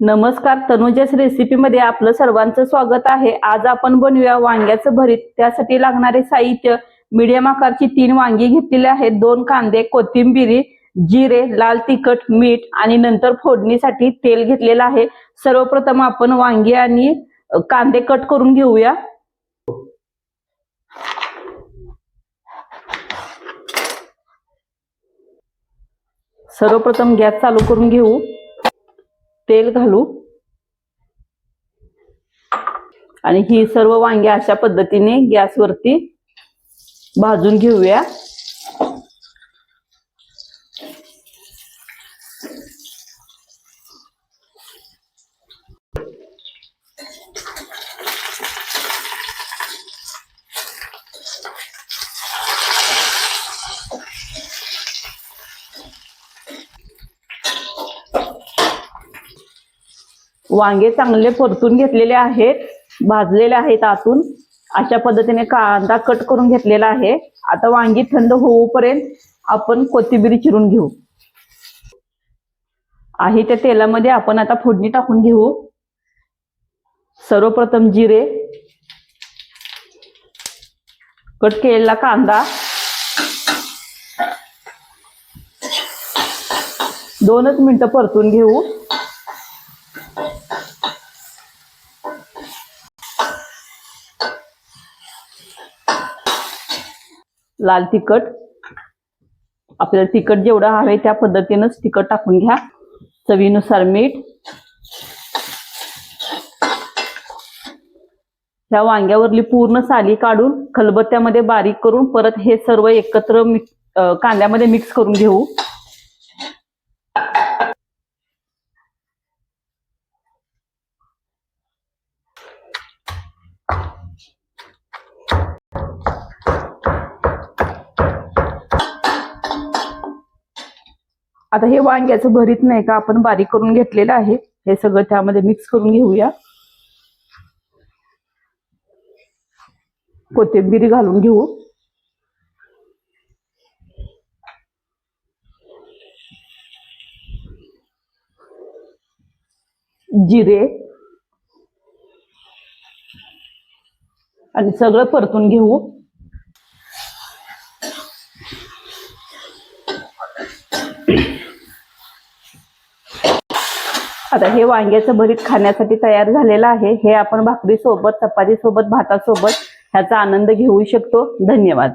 नमस्कार तनुजाच रेसिपीमध्ये आपलं सर्वांचं स्वागत आहे. आज आपण बनवूया वांग्याचं भरीत. त्यासाठी लागणारे साहित्य मीडियम आकारची तीन वांगी घेतलेली आहेत. दोन कांदे कोथिंबिरी जिरे लाल तिखट मीठ आणि नंतर फोडणीसाठी तेल घेतलेलं आहे. सर्वप्रथम आपण वांगी आणि कांदे कट करून घेऊया. सर्वप्रथम गॅस चालू करून घेऊ. तेल घालू. आणि ही सर्व वांगी अशा पद्धतीने गॅसवरती भाजून घेऊया. वांगे चांगले परतून घेतलेले आहेत भाजलेले आहेत आतून. अशा पद्धतीने कांदा कट करून घेतलेला आहे. आता वांगी थंड होऊपर्यंत आपण कोथिंबीर चिरून घेऊ. आहे त्या तेलामध्ये आपण आता फोडणी टाकून घेऊ. सर्वप्रथम जिरे. कट केलेला कांदा. दोनच मिनिटं परतून घेऊ. लाल तिखट. आपल्याला तिखट जेवढं हवे त्या पद्धतीनंच तिखट टाकून घ्या. चवीनुसार मीठ. ह्या वांग्यावरली पूर्ण साली काढून खलबत्त्यामध्ये बारीक करून परत हे सर्व एकत्र मिक्स कांद्यामध्ये मिक्स करून घेऊ. आता हे वांग्याचं भरीत नाही का? आपण बारीक करून घेतलेलं आहे. हे सगळं त्यामध्ये मिक्स करून घेऊया. कोथिंबीर घालून घेऊ. जिरे. आणि सगळं परतून घेऊ. आता हे वांग्याचं भरीत खाण्यासाठी तयार झालेलं आहे. हे आपण भाकरी सोबत चपाती सोबत भातासोबत ह्याचा आनंद घेऊ शकतो. धन्यवाद.